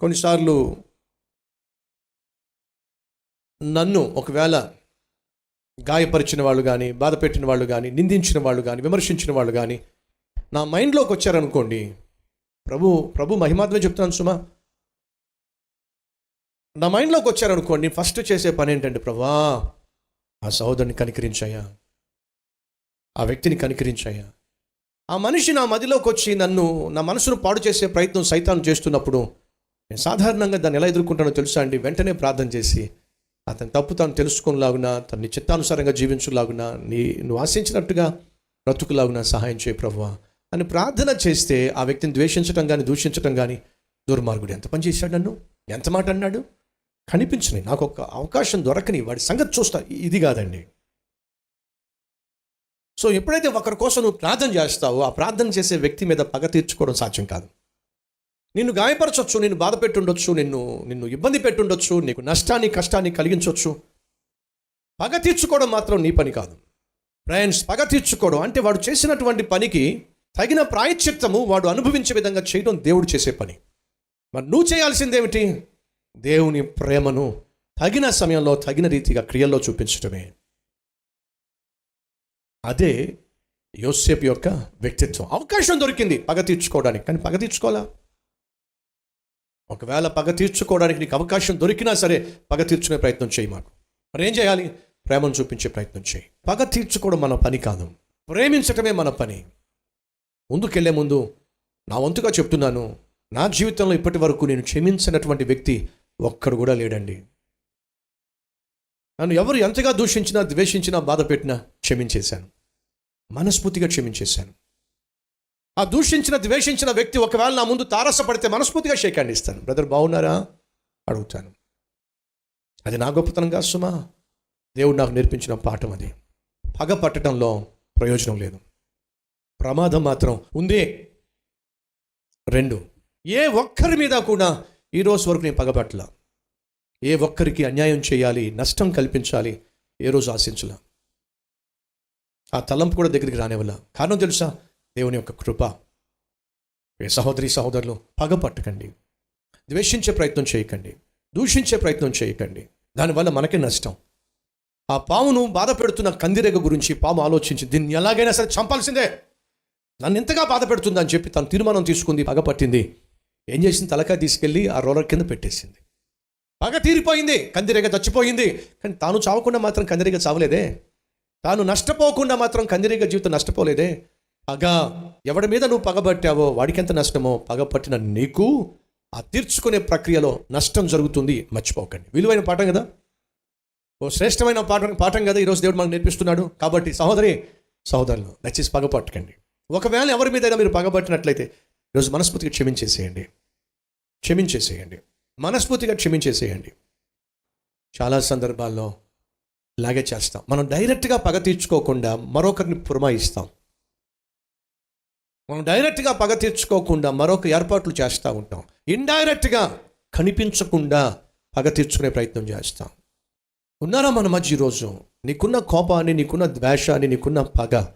కొన్నిసార్లు నన్ను ఒకవేళ గాయపరిచిన వాళ్ళు కానీ బాధ పెట్టిన వాళ్ళు కానీ నిందించిన వాళ్ళు కానీ విమర్శించిన వాళ్ళు కానీ నా మైండ్లోకి వచ్చారనుకోండి ప్రభు ప్రభు మహిమాత్మే చెప్తున్నాను సుమా. నా మైండ్లోకి వచ్చారనుకోండి ఫస్ట్ చేసే పని ఏంటంటే ప్రభా ఆ సహోదరుని కనికరించాయా ఆ వ్యక్తిని కనికరించాయా ఆ మనిషి నా మదిలోకి వచ్చి నన్ను నా మనసును పాడు చేసే ప్రయత్నం సైతాన్ని చేస్తున్నప్పుడు నేను సాధారణంగా దాన్ని ఎలా ఎదుర్కొంటానో తెలుసా అండి? వెంటనే ప్రార్థన చేసి అతని తప్పు తాను తెలుసుకునేలాగునా తన నీ చిత్తానుసారంగా జీవించులాగునా నీ నువ్వు ఆశించినట్టుగా బ్రతుకులాగునా సహాయం చేయ ప్రభువా అని ప్రార్థన చేస్తే ఆ వ్యక్తిని ద్వేషించడం కానీ దూషించడం కానీ దుర్మార్గుడు ఎంత పని చేశాడు నన్ను? ఎంత మాట అన్నాడు? కనిపించని నాకు ఒక అవకాశం దొరకని వాడి సంగతి చూస్తా ఇది కాదండి. సో ఎప్పుడైతే ఒకరి కోసం నువ్వు ప్రార్థన చేస్తావో ఆ ప్రార్థన చేసే వ్యక్తి మీద పగ తీర్చుకోవడం సాధ్యం కాదు. నిన్ను గాయపరచొచ్చు నిన్ను బాధ పెట్టుండొచ్చు నిన్ను నిన్ను ఇబ్బంది పెట్టుండొచ్చు నీకు నష్టాన్ని కష్టాన్ని కలిగించవచ్చు పగ తీర్చుకోవడం మాత్రం నీ పని కాదు. ఫ్రెండ్స్ పగ తీర్చుకోవడం అంటే వాడు చేసినటువంటి పనికి తగిన ప్రాయశ్చిత్తము వాడు అనుభవించే విధంగా చేయడం దేవుడు చేసే పని. మరి నువ్వు చేయాల్సిందేమిటి? దేవుని ప్రేమను తగిన సమయంలో తగిన రీతిగా క్రియల్లో చూపించడమే అదే యోసేపు యొక్క వ్యక్తిత్వం. అవకాశం దొరికింది పగ తీర్చుకోవడానికి. కానీ పగ తీర్చుకోవాలా? ఒకవేళ పగ తీర్చుకోవడానికి నీకు అవకాశం దొరికినా సరే పగ తీర్చుకునే ప్రయత్నం చేయి మాకు. మరి ఏం చేయాలి? ప్రేమను చూపించే ప్రయత్నం చేయి. పగ తీర్చుకోవడం మన పని కాదు. ప్రేమించటమే మన పని. ముందుకెళ్ళే ముందు నా వంతుగా చెప్తున్నాను నా జీవితంలో ఇప్పటి వరకు నేను క్షమించినటువంటి వ్యక్తి ఒక్కడు కూడా లేడండి. నన్ను ఎవరు ఎంతగా దూషించినా ద్వేషించినా బాధ పెట్టినా క్షమించేశాను. మనస్ఫూర్తిగా క్షమించేశాను. ఆ దూషించిన ద్వేషించిన వ్యక్తి ఒకవేళ నా ముందు తారసపడితే మనస్ఫూర్తిగా షేక్ ఇస్తాను. బ్రదర్ బాగున్నారా? అడుగుతాను. అది నా గొప్పతనం కాదు సుమా. దేవుడు నాకు నేర్పించిన పాఠం అది. పగ పట్టడంలో ప్రయోజనం లేదు. ప్రమాదం మాత్రం ఉంది. రెండు ఏ ఒక్కరి మీద కూడా ఈ రోజు వరకు నేను పగబట్టల. ఏ ఒక్కరికి అన్యాయం చేయాలి నష్టం కల్పించాలి ఏ రోజు ఆశించలా. ఆ తలంపు కూడా దగ్గరికి రానివ్వాల. కారణం తెలుసా? దేవుని యొక్క కృప. ఏ సహోదరి సహోదరులు పగ పట్టకండి. ద్వేషించే ప్రయత్నం చేయకండి. దూషించే ప్రయత్నం చేయకండి. దానివల్ల మనకే నష్టం. ఆ పామును బాధ పెడుతున్న కందిరేగ గురించి పాము ఆలోచించి దీన్ని ఎలాగైనా సరే చంపాల్సిందే. నన్ను ఎంతగా బాధ పెడుతుందని చెప్పి తను తీర్మానం తీసుకుంది పగ పట్టింది. ఏం చేసింది? తలకాయ తీసుకెళ్ళి ఆ రోలర్ కింద పెట్టేసింది. పగ తీరిపోయింది. కందిరేగ చచ్చిపోయింది. కానీ తాను చావకుండా మాత్రం కందిరేగ చావలేదే. తాను నష్టపోకుండా మాత్రం కందిరేగ జీవితం నష్టపోలేదే. పగ. ఎవడి మీద నువ్వు పగబట్టావో వాడికి ఎంత నష్టమో పగపట్టిన నీకు ఆ తీర్చుకునే ప్రక్రియలో నష్టం జరుగుతుంది. మర్చిపోకండి. విలువైన పాఠం కదా? ఓ శ్రేష్టమైన పాఠం పాఠం కదా ఈరోజు దేవుడు మనకు నేర్పిస్తున్నాడు. కాబట్టి సహోదరి సహోదరులు దయచేసి పగపట్టకండి ఒకవేళ ఎవరి మీదైనా మీరు పగబట్టినట్లయితే ఈరోజు మనస్ఫూర్తిగా క్షమించేసేయండి. క్షమించేసేయండి. మనస్ఫూర్తిగా క్షమించేసేయండి. చాలా సందర్భాల్లో ఇలాగే చేస్తాం. మనం డైరెక్ట్గా పగ తీర్చుకోకుండా మరొకరిని పురమాయిస్తాం. మనం డైరెక్ట్గా పగ తీర్చుకోకుండా మరొక ఏర్పాట్లు చేస్తూ ఉంటాం. ఇండైరెక్ట్గా కనిపించకుండా పగ తీర్చుకునే ప్రయత్నం చేస్తాం. ఉన్నారా మన మధ్య ఈరోజు? నీకున్న కోపాన్ని నీకున్న ద్వేషాన్ని నీకున్న పగ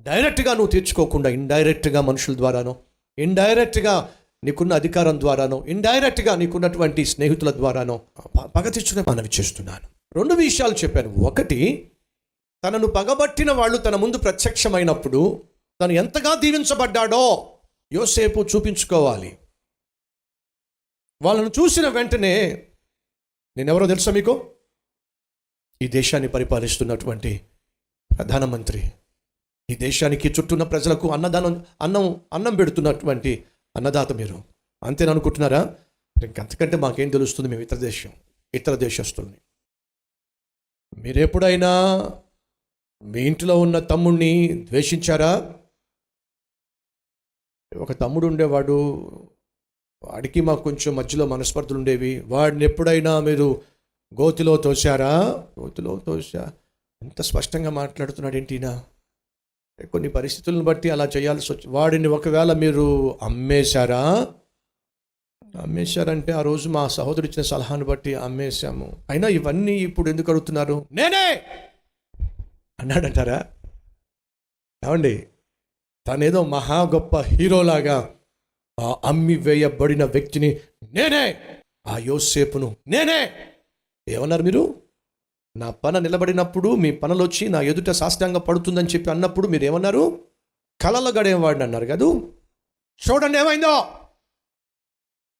డైరెక్ట్గా నువ్వు తీర్చుకోకుండా ఇండైరెక్ట్గా మనుషుల ద్వారానో ఇండైరెక్ట్గా నీకున్న అధికారం ద్వారానో ఇండైరెక్ట్గా నీకున్నటువంటి స్నేహితుల ద్వారానో పగ తీర్చుకునే మనవి చేస్తున్నాను. రెండు విషయాలు చెప్పాను. ఒకటి తనను పగబట్టిన వాళ్ళు తన ముందు ప్రత్యక్షమైనప్పుడు తను ఎంతగా దీవించబడ్డాడో యోసేపు చూపించుకోవాలి. వాళ్ళను చూసిన వెంటనే నేనెవరో తెలుసా మీకు? ఈ దేశాన్ని పరిపాలిస్తున్నటువంటి ప్రధానమంత్రి. ఈ దేశానికి చుట్టూన్న ప్రజలకు అన్నదానం అన్నం అన్నం పెడుతున్నటువంటి అన్నదాత మీరు. అంతేననుకుంటున్నారా ఇంకంతకంటే మాకేం తెలుస్తుంది? మేము ఇతర దేశం ఇతర దేశస్తుల్ని. మీరు ఎప్పుడైనా మీ ఇంట్లో ఉన్న తమ్ముణ్ణి ద్వేషించారా? ఒక తమ్ముడు ఉండేవాడు వాడికి మాకు కొంచెం మధ్యలో మనస్పర్ధలు ఉండేవి. వాడిని ఎప్పుడైనా మీరు గోతిలో తోశారా? గోతిలో తోసా ఎంత స్పష్టంగా మాట్లాడుతున్నాడు ఏంటినా కొన్ని పరిస్థితులను బట్టి అలా చేయాల్సి వచ్చి వాడిని ఒకవేళ మీరు అమ్మేశారా? అమ్మేశారంటే ఆ రోజు మా సహోదరు ఇచ్చిన సలహాను బట్టి అమ్మేశాము. అయినా ఇవన్నీ ఇప్పుడు ఎందుకు అడుగుతున్నారు? నేనే! అన్నాడంటారా? ఏమండి? తనేదో మహా గొప్ప హీరోలాగా ఆ అమ్మి వేయబడిన వ్యక్తిని నేనే ఆ యోసేపును నేనే. ఏమన్నారు మీరు? నా పన నిలబడినప్పుడు మీ పనులు వచ్చి నా ఎదుట సాష్టాంగ పడుతుందని చెప్పి అన్నప్పుడు మీరు ఏమన్నారు? కళలో గడేవాడిని అన్నారు కదూ? చూడండి ఏమైందో!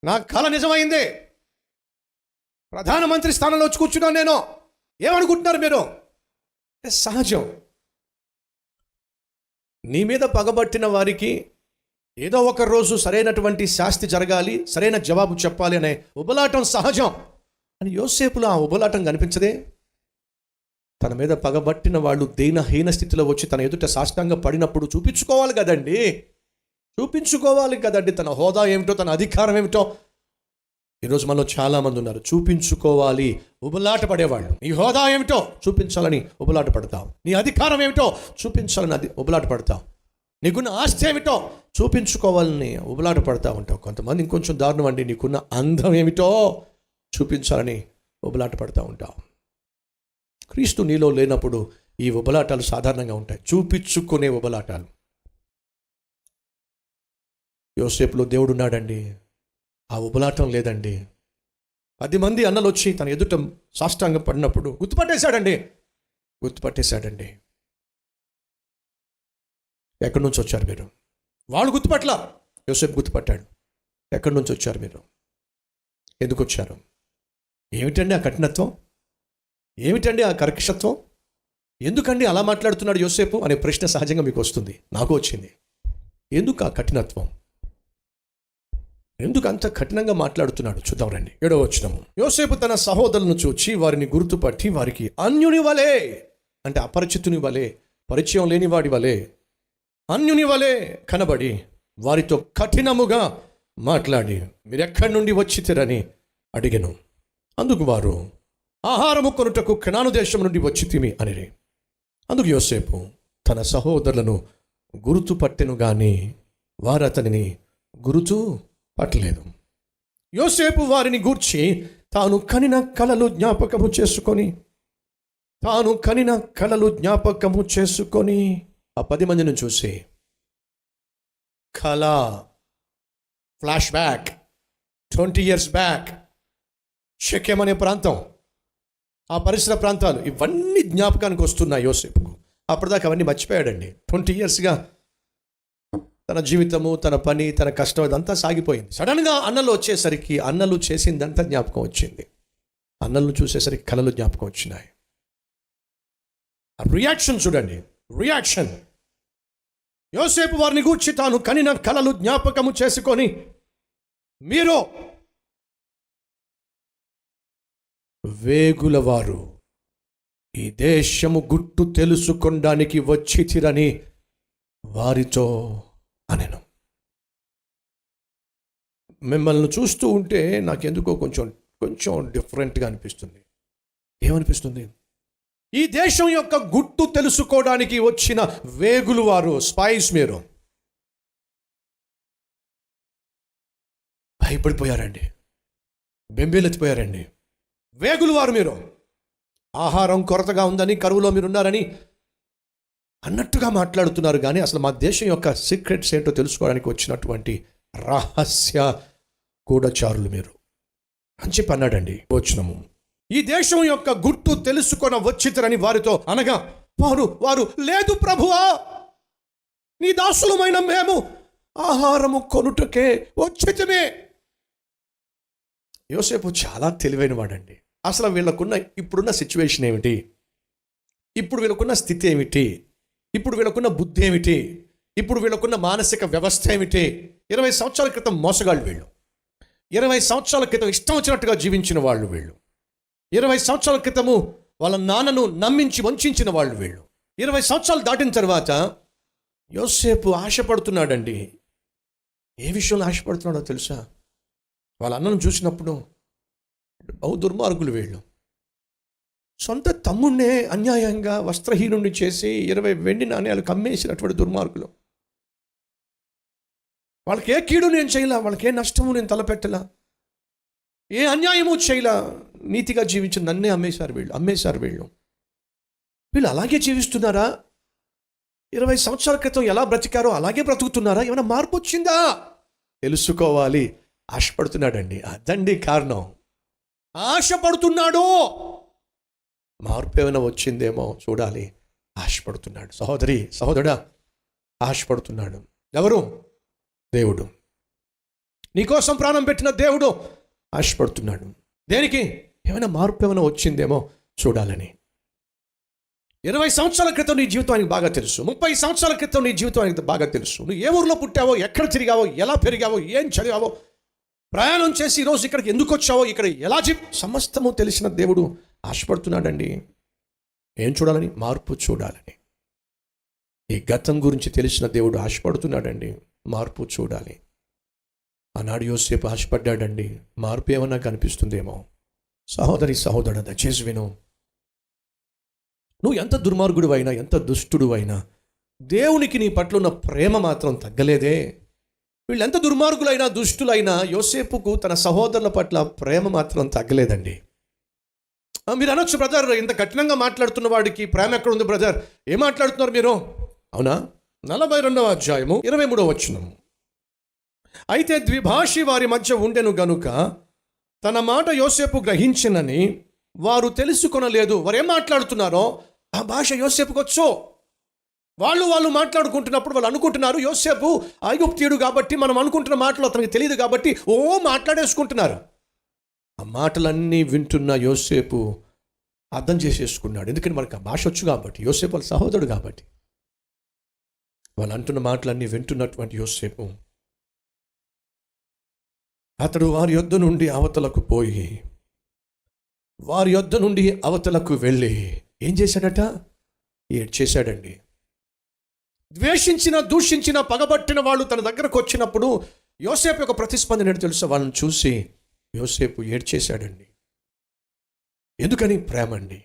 నా కళ నిజమైంది! ప్రధానమంత్రి స్థానంలో వచ్చి కూర్చున్నాను నేను! ఏమనుకుంటున్నారు మీరు? సహజం! నీ మీద పగబట్టిన వారికి ఏదో ఒక రోజు సరైనటువంటి శాస్తి జరగాలి సరైన జవాబు చెప్పాలి అనే ఉబలాటం సహజం. అని యోసేపులో ఆ ఉబలాటం కనిపించదే? తన మీద పగబట్టిన వాళ్ళు దీనహీన స్థితిలో వచ్చి తన ఎదుట సాష్టాంగ పడినప్పుడు చూపించుకోవాలి కదండి. చూపించుకోవాలి కదండి తన హోదా ఏమిటో తన అధికారం ఏమిటో. ఈరోజు మనలో చాలామంది ఉన్నారు. చూపించుకోవాలి. ఉబలాట పడేవాళ్ళు. నీ హోదా ఏమిటో చూపించాలని ఉబలాట పడతావు. నీ అధికారం ఏమిటో చూపించాలని అది ఉబలాట పడతావు. నీకున్న ఆస్తి ఏమిటో చూపించుకోవాలని ఉబలాట పడతా ఉంటావు కొంతమంది ఇంకొంచెం దారుణం అండి. నీకున్న అందం ఏమిటో చూపించాలని ఉబలాట పడతా ఉంటావు క్రీస్తు నీలో లేనప్పుడు ఈ ఉబలాటాలు సాధారణంగా ఉంటాయి. చూపించుకునే ఉబలాటాలు. యోసేపులో దేవుడు ఉన్నాడండి ఆ ఉబలాటం లేదండి. పది మంది అన్నలు వచ్చి తన ఎదుట సాష్టాంగం పడినప్పుడు గుర్తుపట్టేశాడండి. గుర్తుపట్టేశాడండి. ఎక్కడి నుంచి వచ్చారు మీరు? వాళ్ళు గుర్తుపట్ల యోసేపు గుర్తుపట్టాడు. ఎక్కడి నుంచి వచ్చారు మీరు? ఎందుకు వచ్చారు? ఏమిటండి ఆ కఠినత్వం? ఏమిటండి ఆ కర్కశత్వం? ఎందుకండి అలా మాట్లాడుతున్నాడు యోసేపు? అనే ప్రశ్న సహజంగా మీకు వస్తుంది. నాకు వచ్చింది. ఎందుకు ఆ కఠినత్వం? ఎందుకు అంత కఠినంగా మాట్లాడుతున్నాడు? చూద్దాం రండి. ఏడవ వచ్చినము యోసేపు తన సహోదరులను చూచి వారిని గుర్తుపట్టి వారికి అన్యుని వలే అంటే అపరిచితుని వలే పరిచయం లేని వాడి వలే అన్యుని వలే కనబడి వారితో కఠినముగా మాట్లాడి మీరెక్కడి నుండి వచ్చితిరని అడిగను. అందుకు వారు ఆహారము కొనుటకు కనాను దేశం నుండి వచ్చి తిమి అనిరి. అందుకు యోసేపు తన సహోదరులను గుర్తుపట్టెను గాని వారు అతనిని గురుతు పట్టలేదు. యోసేపు వారిని గూర్చి తాను కనిన కళలు జ్ఞాపకము చేసుకొని తాను కనిన కళలు జ్ఞాపకము చేసుకొని ఆ పది మందిని చూసి కళ flash back twenty years back షకెం అనే ప్రాంతం ఆ పరిసర ప్రాంతాలు ఇవన్నీ జ్ఞాపకానికి వస్తున్నాయి యోసేపుకు. అప్పటిదాకా అవన్నీ మర్చిపోయాడండి. ట్వంటీ ఇయర్స్గా తన జీవితము తన పని తన కష్టం ఇదంతా సాగిపోయింది. సడన్గా అన్నలు వచ్చేసరికి అన్నలు చేసిందంతా జ్ఞాపకం వచ్చింది. అన్నలు చూసేసరికి కళలు జ్ఞాపకం వచ్చినాయి. రియాక్షన్ చూడండి. రియాక్షన్ యోసేపు వారిని గూర్చి తాను కనిన కళలు జ్ఞాపకము చేసుకొని మీరు వేగులవారు ఈ దేశము గుట్టు తెలుసుకొనడానికి వచ్చితిరని వారితో అనెను. మిమ్మల్ని చూస్తూ ఉంటే నాకెందుకో కొంచెం కొంచెం డిఫరెంట్గా అనిపిస్తుంది. ఏమనిపిస్తుంది? ఈ దేశం యొక్క గుట్టు తెలుసుకోవడానికి వచ్చిన వేగులు వారు స్పైస్ మీరు. భయపడిపోయారండి. బెంబేలెత్తిపోయారండి. వేగులు వారు మీరు. ఆహారం కొరతగా ఉందని కరువులో మీరు ఉన్నారని అన్నట్టుగా మాట్లాడుతున్నారు కానీ అసలు మా దేశం యొక్క సీక్రెట్స్ ఏంటో తెలుసుకోవడానికి వచ్చినటువంటి రహస్య గూఢచారులు మీరు. అని చెప్పి అన్నాడండి. వచ్చినము ఈ దేశం యొక్క గుట్టు తెలుసుకొన వచ్చితరని వారితో అనగా వారు వారు లేదు ప్రభువా! నీ దాసులమైన మేము ఆహారము కొనుటకే వచ్చితమే! యోసేపు చాలా తెలివైన వాడండి. అసలు వీళ్ళకున్న ఇప్పుడున్న సిచ్యువేషన్ ఏమిటి? ఇప్పుడు వీళ్ళకున్న స్థితి ఏమిటి? ఇప్పుడు వీళ్ళకున్న బుద్ధి ఏమిటి? ఇప్పుడు వీళ్ళకున్న మానసిక వ్యవస్థ ఏమిటి? ఇరవై సంవత్సరాల క్రితం మోసగాళ్ళు వీళ్ళు. ఇరవై సంవత్సరాల క్రితం ఇష్టం వచ్చినట్టుగా జీవించిన వాళ్ళు వీళ్ళు. ఇరవై సంవత్సరాల క్రితము వాళ్ళ నాన్నను నమ్మించి వంచిన వాళ్ళు వీళ్ళు. ఇరవై సంవత్సరాలు దాటిన తర్వాత యోసేపు ఆశపడుతున్నాడండి. ఏ విషయంలో ఆశపడుతున్నాడో తెలుసా? వాళ్ళ అన్నను చూసినప్పుడు బహు దుర్మార్గులు వీళ్ళు. సొంత తమ్ముణ్ణే అన్యాయంగా వస్త్రహీనుడిని చేసి ఇరవై వెండి నాణ్యాలు కమ్మేసినటువంటి దుర్మార్గులు. వాళ్ళకి ఏ కీడు నేను చేయలా వాళ్ళకి ఏ నష్టము నేను తలపెట్టలా. ఏ అన్యాయము చేయలా. నీతిగా జీవించిన నన్నే అమ్మేశారు వీళ్ళు అమ్మేశారు వీళ్ళు. వీళ్ళు అలాగే జీవిస్తున్నారా? ఇరవై సంవత్సరాల క్రితం ఎలా బ్రతికారో అలాగే బ్రతుకుతున్నారా? ఏమైనా మార్పు వచ్చిందా? తెలుసుకోవాలి. ఆశపడుతున్నాడండి. అదండి కారణం. ఆశపడుతున్నాడు. మార్పు ఏమైనా వచ్చిందేమో చూడాలి. ఆశపడుతున్నాడు. సహోదరి సహోదరుడా ఆశపడుతున్నాడు. ఎవరు? దేవుడు. నీకోసం ప్రాణం పెట్టిన దేవుడు ఆశపడుతున్నాడు. దేనికి? ఏమైనా మార్పు ఏమైనా వచ్చిందేమో చూడాలని. ఇరవై సంవత్సరాల క్రితం నీ జీవితానికి బాగా తెలుసు. ముప్పై సంవత్సరాల క్రితం నీ జీవితానికి బాగా తెలుసు. నువ్వు ఏ ఊరిలో పుట్టావో ఎక్కడ తిరిగావో ఎలా పెరిగావో ఏం చదివావో ప్రయాణం చేసి ఈరోజు ఇక్కడికి ఎందుకు వచ్చావో ఇక్కడ ఎలా చెప్ సమస్తము తెలిసిన దేవుడు ఆశపడుతున్నాడండి. ఏం చూడాలని? మార్పు చూడాలని. ఈ గతం గురించి తెలిసిన దేవుడు ఆశపడుతున్నాడండి. మార్పు చూడాలి. ఆనాడు యోసేపు ఆశపడ్డాడండి. మార్పు ఏమన్నా కనిపిస్తుందేమో? సహోదరి సహోదరుడు దయచేసి విను. నువ్వు ఎంత దుర్మార్గుడు అయినా ఎంత దుష్టుడు అయినా దేవునికి నీ పట్ల ఉన్న ప్రేమ మాత్రం తగ్గలేదే. వీళ్ళు ఎంత దుర్మార్గులైనా దుష్టులైనా యోసేపుకు తన సహోదరుల పట్ల ప్రేమ మాత్రం తగ్గలేదండి. మీరు అనొచ్చు బ్రదర్ ఇంత కఠినంగా మాట్లాడుతున్న వాడికి ప్రేమ ఎక్కడ ఉంది బ్రదర్ ఏం మాట్లాడుతున్నారు మీరు? అవునా? నలభై రెండవ అధ్యాయము ఇరవై మూడవ వచనము అయితే ద్విభాషి వారి మధ్య ఉండెను గనుక తన మాట యోసేపు గ్రహించినని వారు తెలుసుకొనలేదు. వారు ఏం మాట్లాడుతున్నారో? ఆ భాష యోసేపుకి వచ్చు వాళ్ళు వాళ్ళు మాట్లాడుకుంటున్నప్పుడు వాళ్ళు అనుకుంటున్నారు యోసేపు ఐగుప్తీయుడు కాబట్టి మనం అనుకుంటున్న మాటలు అతనికి తెలియదు కాబట్టి ఓ మాట్లాడేసుకుంటున్నారు. ఆ మాటలన్నీ వింటున్న యోసేపు అర్థం చేసేసుకున్నాడు. ఎందుకంటే మనకు ఆ భాష వచ్చు కాబట్టి యోసేపు వాళ్ళ సహోదరుడు కాబట్టి. వాళ్ళు అంటున్న మాటలన్నీ వింటున్నటువంటి యోసేపు అతడు వారి యొద్ద నుండి అవతలకు పోయి వారి యొద్ద నుండి అవతలకు వెళ్ళి ఏం చేశాడట? ఏడ్ చేశాడండి. ద్వేషించిన దూషించిన పగబట్టిన వాళ్ళు తన దగ్గరకు వచ్చినప్పుడు యోసేపు యొక్క ప్రతిస్పందన ఏంటో తెలుసా? వాళ్ళని చూసి యోసేపు ఏడ్చేశాడండి. ఎందుకని? ప్రేమ అండి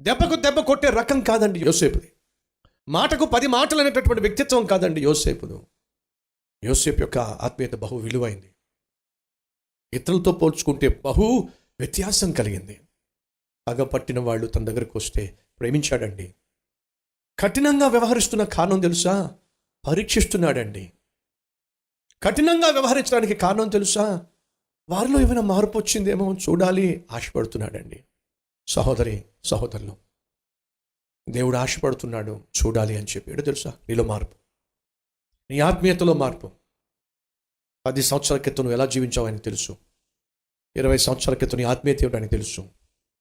దెబ్బకు దెబ్బ కొట్టే రకం కాదండి యోసేపుది. మాటకు పది మాటలు అనేటటువంటి వ్యక్తిత్వం కాదండి యోసేపుదు. యోసేపు యొక్క ఆత్మీయత బహు విలువైంది. ఇతరులతో పోల్చుకుంటే బహు వ్యత్యాసం కలిగింది. పగపట్టిన వాళ్ళు తన దగ్గరకు వస్తే ప్రేమించాడండి. కఠినంగా వ్యవహరిస్తున్న కారణం తెలుసా? పరీక్షిస్తున్నాడండి. కఠినంగా వ్యవహరించడానికి కారణం తెలుసా? వారిలో ఏమైనా మార్పు వచ్చిందేమో చూడాలి ఆశపడుతున్నాడండి. సహోదరి సహోదరులు దేవుడు ఆశపడుతున్నాడు చూడాలి అని చెప్పాడు తెలుసా? నీలో మార్పు. నీ ఆత్మీయతలో మార్పు. పది సంవత్సరాల క్రితం నువ్వు ఎలా జీవించావు అని తెలుసు. ఇరవై సంవత్సరాల క్రితం నీ ఆత్మీయత ఏమిటో తెలుసు.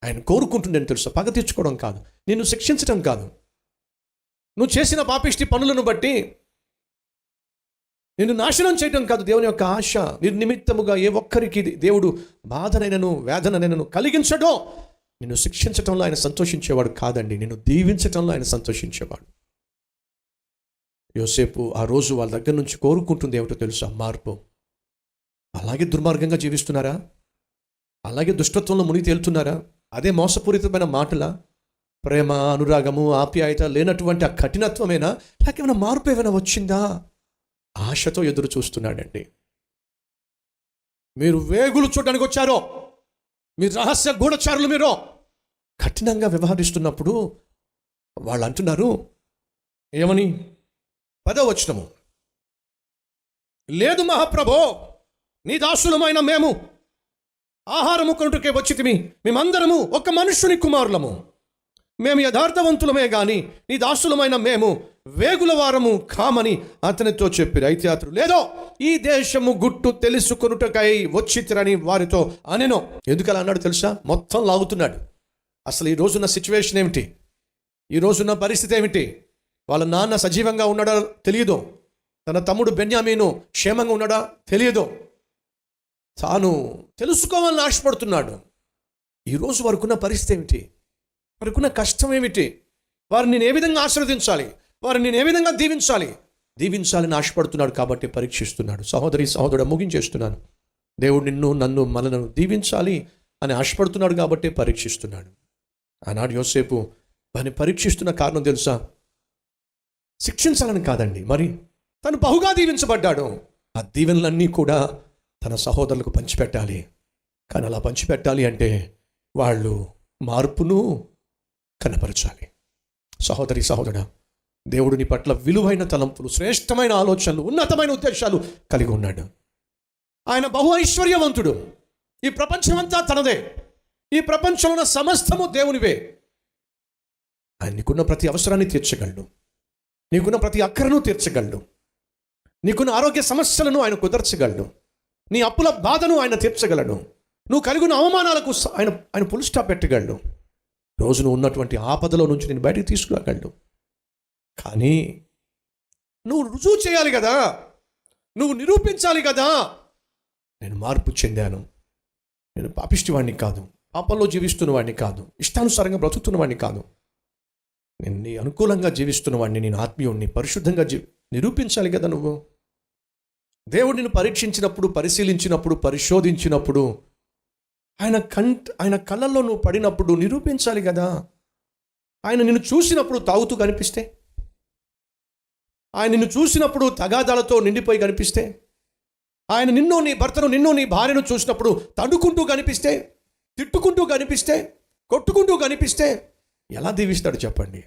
ఆయన కోరుకుంటుండని తెలుసు? పగ తీర్చుకోవడం కాదు. నిన్ను శిక్షించడం కాదు. నువ్వు చేసిన పాపిష్టి పనులను బట్టి నిన్ను నాశనం చేయడం కాదు దేవుని యొక్క ఆశ. నిర్నిమిత్తముగా ఏ ఒక్కరికి దేవుడు బాధనైనను వేదననైనను కలిగించడం నిన్ను శిక్షించటంలో ఆయన సంతోషించేవాడు కాదండి. నిన్ను దీవించటంలో ఆయన సంతోషించేవాడు. యోసేపు ఆ రోజు వాళ్ళ దగ్గర నుంచి కోరుకుంటుంది ఏమిటో తెలుసా? మార్పు. అలాగే దుర్మార్గంగా జీవిస్తున్నారా? అలాగే దుష్టత్వంలో మునిగి తేలుతున్నారా? అదే మోసపూరితమైన మాటల ప్రేమ అనురాగము ఆప్యాయత లేనటువంటి ఆ కఠినత్వమేనా? లేకేమైనా మార్పు ఏమైనా వచ్చిందా? ఆశతో ఎదురు చూస్తున్నాడండి. మీరు వేగులు చూడడానికి వచ్చారో మీరు రహస్య గూఢచారులు మీరు కఠినంగా వ్యవహరిస్తున్నప్పుడు వాళ్ళు అంటున్నారు ఏమని? పదవచనము లేదు మహాప్రభో నీ దాసులమైన మేము ఆహారము కొనుటకే వచ్చితిమి. మేమందరము ఒక మనుష్యుని కుమారులము. మేము యథార్థవంతులమే గాని నీ దాసులమైన మేము వేగుల వారము కామని అతనితో చెప్పి అయితే అతడు లేదో ఈ దేశము గుట్టు తెలుసుకొనుటకై వచ్చితిరని వారితో అనెనో. ఎందుకలా అన్నాడు తెలుసా? మొత్తం లాగుతున్నాడు. అసలు ఈ రోజున్న సిచ్యువేషన్ ఏమిటి? ఈ రోజున్న పరిస్థితి ఏమిటి? వాళ్ళ నాన్న సజీవంగా ఉన్నాడా తెలియదు. తన తమ్ముడు బెన్యామీను క్షేమంగా ఉన్నాడా తెలియదు. తాను తెలుసుకోవాలని ఆశపడుతున్నాడు. ఈరోజు వరకున్న పరిస్థితి ఏమిటి? వరకున్న కష్టం ఏమిటి? వారిని నేను ఏ విధంగా ఆశీర్వదించాలి? వారిని నేను ఏ విధంగా దీవించాలి? దీవించాలని ఆశపడుతున్నాడు కాబట్టి పరీక్షిస్తున్నాడు. సహోదరి సహోదరుడు ముగించేస్తున్నాను. దేవుడు నిన్ను నన్ను మనలను దీవించాలి అని ఆశపడుతున్నాడు కాబట్టి పరీక్షిస్తున్నాడు. ఆనాడు యోసేపు వారిని పరీక్షిస్తున్న కారణం తెలుసా? శిక్షించాలని కాదండి. మరి తను బహుగా దీవించబడ్డాడు. ఆ దీవెనలన్నీ కూడా తన సహోదరులకు పంచిపెట్టాలి. కానీ అలా పంచిపెట్టాలి అంటే వాళ్ళు మార్పును కనపరచాలి. సహోదరి సహోదరుడా దేవుడు నీ పట్ల విలువైన తలంపులు శ్రేష్టమైన ఆలోచనలు ఉన్నతమైన ఉద్దేశాలు కలిగి ఉన్నాడు. ఆయన బహు ఐశ్వర్యవంతుడు. ఈ ప్రపంచమంతా తనదే. ఈ ప్రపంచంలో ఉన్న సమస్తము దేవునివే. ఆయన నీకున్న ప్రతి అవసరాన్ని తీర్చగలడు. నీకున్న ప్రతి అక్కరను తీర్చగలడు. నీకున్న ఆరోగ్య సమస్యలను ఆయన కుదర్చగలడు. నీ అప్పుల బాధను ఆయన తీర్చగలడు. నువ్వు కలిగిన అవమానాలకు ఆయన ఆయన పుల్ పెట్టగలడు. రోజు నువ్వు ఉన్నటువంటి ఆపదలో నుంచి నేను బయటికి తీసుకురాగలడు. కానీ నువ్వు రుజువు చేయాలి కదా. నువ్వు నిరూపించాలి కదా. నేను మార్పు చెందాను. నేను పాపిష్టివాణ్ణి కాదు. పాపంలో జీవిస్తున్న వాడిని కాదు. ఇష్టానుసారంగా బ్రతుకుతున్న వాడిని కాదు. నేను నీ అనుకూలంగా జీవిస్తున్న వాడిని నేను ఆత్మీయుణ్ణి పరిశుద్ధంగా జీ నిరూపించాలి కదా నువ్వు. దేవుడు నిన్ను పరీక్షించినప్పుడు పరిశీలించినప్పుడు పరిశోధించినప్పుడు ఆయన కంట్ ఆయన కళ్ళల్లో నువ్వు పడినప్పుడు నిరూపించాలి కదా. ఆయన నిన్ను చూసినప్పుడు తాగుతూ కనిపిస్తే ఆయన నిన్ను చూసినప్పుడు తగాదాలతో నిండిపోయి కనిపిస్తే ఆయన నిన్ను నీ భర్తను నిన్ను నీ భార్యను చూసినప్పుడు తడుకుంటూ కనిపిస్తే తిట్టుకుంటూ కనిపిస్తే కొట్టుకుంటూ కనిపిస్తే ఎలా దీవిస్తాడు చెప్పండి?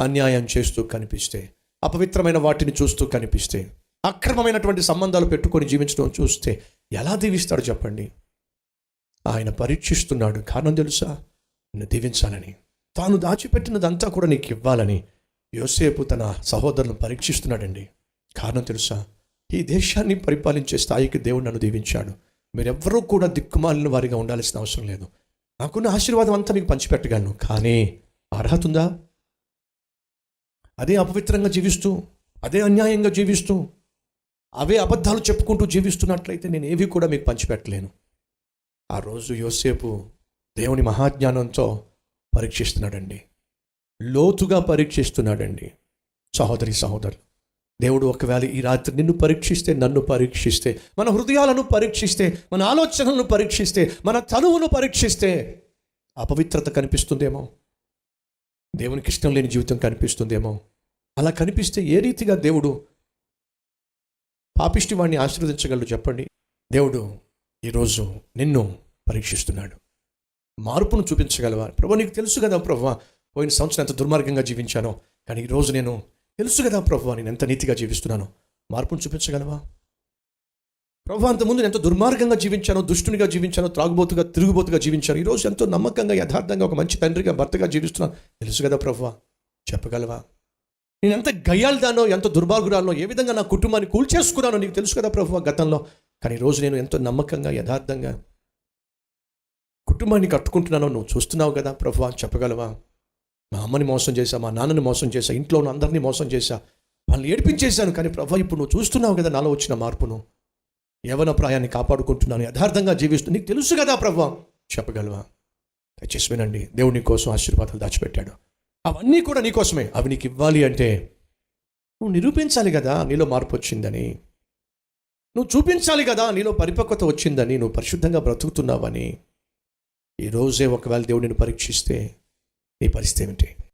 అన్యాయం చేస్తూ కనిపిస్తే అపవిత్రమైన వాటిని చూస్తూ కనిపిస్తే అక్రమమైనటువంటి సంబంధాలు పెట్టుకొని జీవించడం చూస్తే ఎలా దీవిస్తాడు చెప్పండి? ఆయన పరీక్షిస్తున్నాడు. కారణం తెలుసా? నిన్ను దీవించాలని. తాను దాచిపెట్టినదంతా కూడా నీకు ఇవ్వాలని యోసేపు తన సహోదరులను పరీక్షిస్తున్నాడండి. కారణం తెలుసా? ఈ దేశాన్ని పరిపాలించే స్థాయికి దేవుడు నన్ను దీవించాడు. మీరెవ్వరూ కూడా దిక్కుమాలిన వారిగా ఉండాల్సిన అవసరం లేదు. నాకున్న ఆశీర్వాదం అంతా మీకు పంచిపెట్టగలను. కానీ అర్హత ఉందా? అదే అపవిత్రంగా జీవిస్తూ అదే అన్యాయంగా జీవిస్తూ అవే అబద్ధాలు చెప్పుకుంటూ జీవిస్తున్నట్లయితే నేను ఏవి కూడా మీకు పంచిపెట్టలేను. ఆ రోజు యోసేపు దేవుని మహాజ్ఞానంతో పరీక్షిస్తున్నాడండి. లోతుగా పరీక్షిస్తున్నాడండి. సహోదరి సహోదరులు దేవుడు ఒకవేళ ఈ రాత్రి నిన్ను పరీక్షిస్తే నన్ను పరీక్షిస్తే మన హృదయాలను పరీక్షిస్తే మన ఆలోచనలను పరీక్షిస్తే మన తనువును పరీక్షిస్తే అపవిత్రత కనిపిస్తుందేమో? దేవునికి ఇష్టం లేని జీవితం కనిపిస్తుందేమో? అలా కనిపిస్తే ఏ రీతిగా దేవుడు పాపిష్టి వాడిని ఆశీర్వదించగలడు చెప్పండి? దేవుడు ఈరోజు నిన్ను పరీక్షిస్తున్నాడు. మార్పును చూపించగలవా ప్రభు నీకు తెలుసు కదా ప్రభు పోయిన సంవత్సరం ఎంత దుర్మార్గంగా జీవించానో కానీ ఈరోజు నేను తెలుసు కదా ప్రభు నేను ఎంత నీతిగా జీవిస్తున్నాను. మార్పును చూపించగలవా? ప్రభు అంతకుముందు ఎంతో ఎంత దుర్మార్గంగా జీవించానో దుష్టునిగా జీవించానో త్రాగుబోతుగా తిరుగుబోతుగా జీవించాను ఈరోజు ఎంతో నమ్మకంగా యథార్థంగా ఒక మంచి తండ్రిగా భర్తగా జీవిస్తున్నాను. తెలుసు కదా ప్రభు చెప్పగలవా? నేను ఎంత గయ్యాలదానో ఎంత దుర్మార్గురాలనో ఏ విధంగా నా కుటుంబాన్ని కూల్చేసుకున్నానో నీకు తెలుసు కదా ప్రభు గతంలో. కానీ ఈరోజు నేను ఎంతో నమ్మకంగా యథార్థంగా కుటుంబాన్ని కట్టుకుంటున్నానో నువ్వు చూస్తున్నావు కదా ప్రభు చెప్పగలవా? మా అమ్మని మోసం చేశా మా నాన్నని మోసం చేశా ఇంట్లో ఉన్న అందరినీ మోసం చేశా. వాళ్ళని ఏడిపించేశాను కానీ ప్రభా ఇప్పుడు నువ్వు చూస్తున్నావు కదా నాలో వచ్చిన మార్పును. యవన ప్రాయాన్ని కాపాడుకుంటున్నాను యథార్థంగా జీవిస్తూ నీకు తెలుసు కదా ప్రభా చెప్పగలవా? దయచేసి వినండి దేవుడి నీ కోసం ఆశీర్వాదాలు దాచిపెట్టాడు. అవన్నీ కూడా నీకోసమే అవి నీకు ఇవ్వాలి అంటే నువ్వు నిరూపించాలి కదా నీలో మార్పు వచ్చిందని. నువ్వు చూపించాలి కదా నీలో పరిపక్వత వచ్చిందని నువ్వు పరిశుద్ధంగా బ్రతుకుతున్నావని. ఈ రోజే ఒకవేళ దేవుడిని పరీక్షిస్తే నీ పరిస్థితి ఏమిటి?